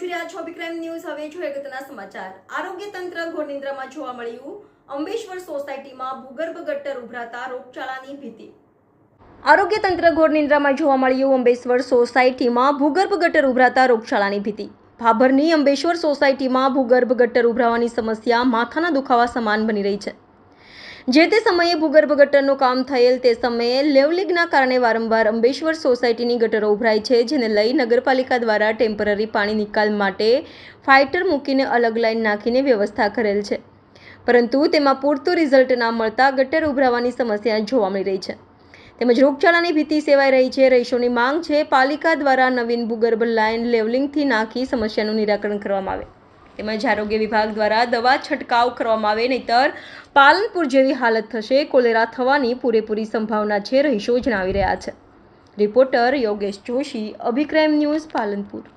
વિક્રમ news. હવે જોઈએ અગત્યના સમાચાર. આરોગ્ય તંત્ર ઘોરનિંદ્રામાં જોવા મળ્યું. અંબેશ્વર સોસાયટીમાં ભૂગર્ભ ગટર ઉભરાતા રોગચાળાની ભીતિ. આરોગ્ય તંત્ર ઘોર જોવા મળ્યું. અંબેશ્વર સોસાયટીમાં ભૂગર્ભ ગટર ઉભરાતા રોગચાળાની ભીતિ. ભાભરની અંબેશ્વર સોસાયટીમાં ભૂગર્ભ ગટર ઉભરાવાની સમસ્યા માથાના દુખાવા સમાન બની રહી છે. જે તે સમયે ભૂગર્ભ ગટરનું કામ થયેલ તે સમયે લેવલિંગના કારણે વારંવાર અંબેશ્વર સોસાયટીની ગટરો ઉભરાય છે, જેને લઈ નગરપાલિકા દ્વારા ટેમ્પરરી પાણી નિકાલ માટે ફાઇટર મૂકીને અલગ લાઇન નાખીને વ્યવસ્થા કરેલ છે. પરંતુ તેમાં પૂરતું રિઝલ્ટ ના મળતા ગટર ઉભરાવાની સમસ્યા જોવા મળી રહી છે. તેમજ રોગચાળાની ભીતિ સેવાઈ રહી છે, રહીશોની માંગ છે, પાલિકા દ્વારા નવીન ભૂગર્ભ લાઇન લેવલિંગથી નાખી સમસ્યાનું નિરાકરણ કરવામાં આવે. તેમજ આરોગ્ય વિભાગ દ્વારા દવા છંટકાવ કરવામાં આવે નહીતર પાલનપુર જેવી હાલત થશે, કોલેરા થવાની પૂરેપૂરી સંભાવના છે રહીશો જણાવી રહ્યા છે. Reporter Yogesh Joshi Abhi crime news Palanpur.